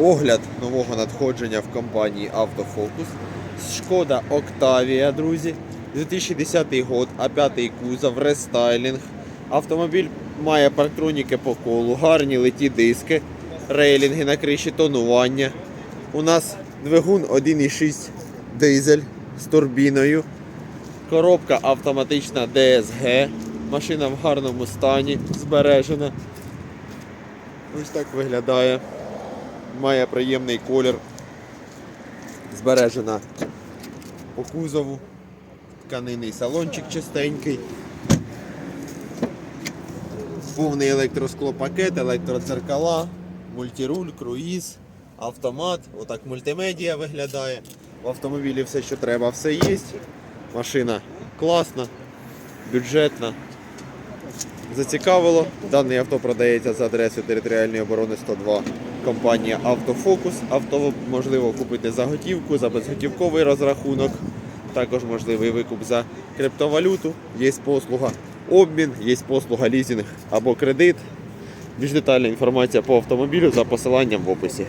Огляд нового надходження в компанії Автофокус. Шкода Октавія, друзі. 2010 год, А5 кузов, рестайлінг. Автомобіль має парктроніки по колу, гарні литі диски, рейлінги на криші, тонування. У нас двигун 1,6 дизель з турбіною. Коробка автоматична DSG. Машина в гарному стані, збережена. Ось так виглядає. Має приємний колір. Збережена по кузову. Тканинний салончик чистенький. Повний електросклопакет, електродзеркала, мультируль, круїз, автомат. Отак мультимедіа виглядає. В автомобілі все, що треба, все є. Машина класна, бюджетна. Зацікавило. Даний авто продається за адресою територіальної оборони 102. Компанія Автофокус. Авто можливо купити за готівку, за безготівковий розрахунок. Також можливий викуп за криптовалюту. Є послуга обмін, є послуга лізінг або кредит. Більш детальна інформація по автомобілю за посиланням в описі.